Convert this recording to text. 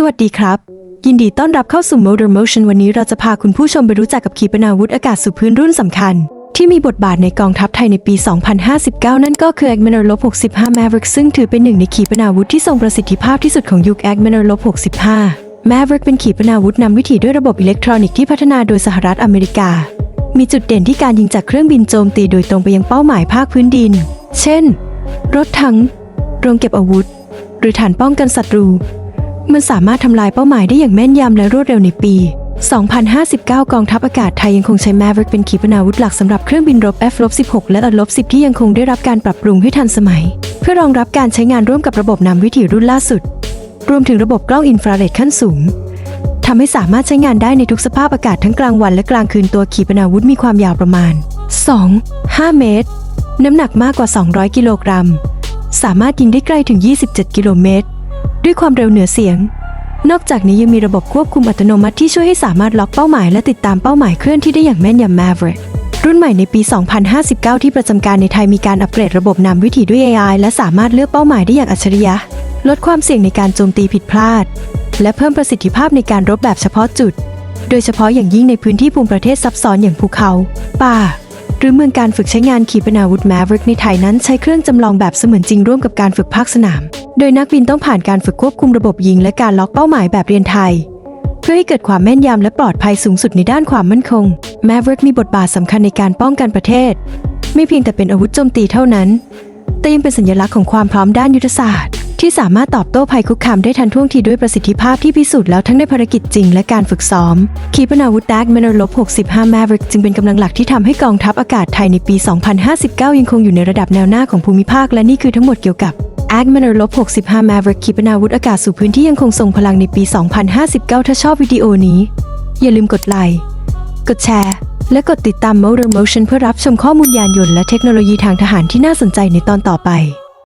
สวัสดีครับ ยินดีต้อนรับเข้าสู่ Motor Motion วันนี้เราจะพาคุณผู้ชมไปรู้จักกับขีปนาวุธอากาศสู่พื้นรุ่นสำคัญ ที่มีบทบาทในกองทัพไทยในปี 2059 นั่นก็คือ Admiral 65 Maverick ซึ่งถือเป็นหนึ่งในขีปนาวุธที่ทรงประสิทธิภาพที่สุดของยุค Admiral 65 Maverick เป็นขีปนาวุธนำวิถีด้วยระบบอิเล็กทรอนิกส์ที่พัฒนาโดยสหรัฐอเมริกา มีจุดเด่นที่การยิงจากเครื่องบินโจมตีโดยตรงไปยังเป้าหมายภาคพื้นดิน เช่น รถถังโรงเก็บอาวุธ หรือฐานป้องกันศัตรู มันสามารถทำลายเป้าหมายได้อย่างแม่นยำและรวดเร็วในปี 2059 กองทัพอากาศไทยยังคงใช้ Maverick เป็นขีปนาวุธหลักสำหรับเครื่องบินรบ F-16 และ A-10 ที่ยังคงได้รับการปรับปรุงให้ทันสมัย เพื่อรองรับการใช้งานร่วมกับระบบนำวิถีรุ่นล่าสุด รวมถึงระบบกล้องอินฟราเรดขั้นสูงทำให้สามารถใช้งานได้ในทุกสภาพอากาศทั้งกลางวันและกลางคืนตัวขีปนาวุธมีความยาวประมาณ 2. 5 เมตร น้ำหนักมากกว่า 200 กิโลกรัม สามารถยิงได้ไกลถึง 27 กิโลเมตร ด้วยความเร็วเหนือเสียง นอกจากนี้ยังมีระบบควบคุมอัตโนมัติที่ช่วยให้สามารถล็อกเป้าหมายและติดตามเป้าหมายเคลื่อนที่ได้อย่างแม่นยำ Maverick รุ่นใหม่ในปี 2059 ที่ประจำการในไทยมีการอัปเกรดระบบนำวิถีด้วย AI และสามารถเลือกเป้าหมายได้อย่างอัจฉริยะ ลดความเสี่ยงในการโจมตีผิดพลาด และเพิ่มประสิทธิภาพในการรบแบบเฉพาะจุด โดยเฉพาะอย่างยิ่งในพื้นที่ภูมิประเทศซับซ้อนอย่างภูเขา ป่า หรือเมืองการฝึกใช้งานขีปนาวุธ Maverick ในไทยนั้นใช้เครื่องจำลองแบบเสมือนจริงร่วมกับการฝึกภาคสนาม โดยนักบินต้องผ่านการฝึกควบคุมระบบยิงและการล็อกเป้าหมายแบบเรียนไทย เพื่อให้เกิดความแม่นยำและปลอดภัยสูงสุดในด้านความมั่นคง Maverick มีบทบาทสำคัญในการป้องกันประเทศ ไม่เพียงแต่เป็นอาวุธโจมตีเท่านั้น แต่ยังเป็นสัญลักษณ์ของความพร้อมด้านยุทธศาสตร์ ที่สามารถตอบโต้ภัยคุกคามได้ทันท่วงทีด้วยประสิทธิภาพที่พิสูจน์แล้วทั้งในภารกิจจริงและการฝึกซ้อม ขีปนาวุธดักเมนลบ65 Maverick จึงเป็นกำลังหลักที่ทำให้กองทัพอากาศไทยในปี 2059 ยังคงอยู่ในระดับแนวหน้าของภูมิภาคและนี่คือทั้งหมดเกี่ยวกับ a g m a n e r 65 Maverick ขีปนาวุธอากาศสู่พื้นที่ยังคงทรงพลังในปี 2059 ถ้าชอบวิดีโอนี้ อย่าลืมกดไลค์ กดแชร์ และกดติดตาม Motor Motion เพื่อรับชมข้อมูลยานยนต์และเทคโนโลยีทางทหารที่น่าสนใจในตอนต่อไป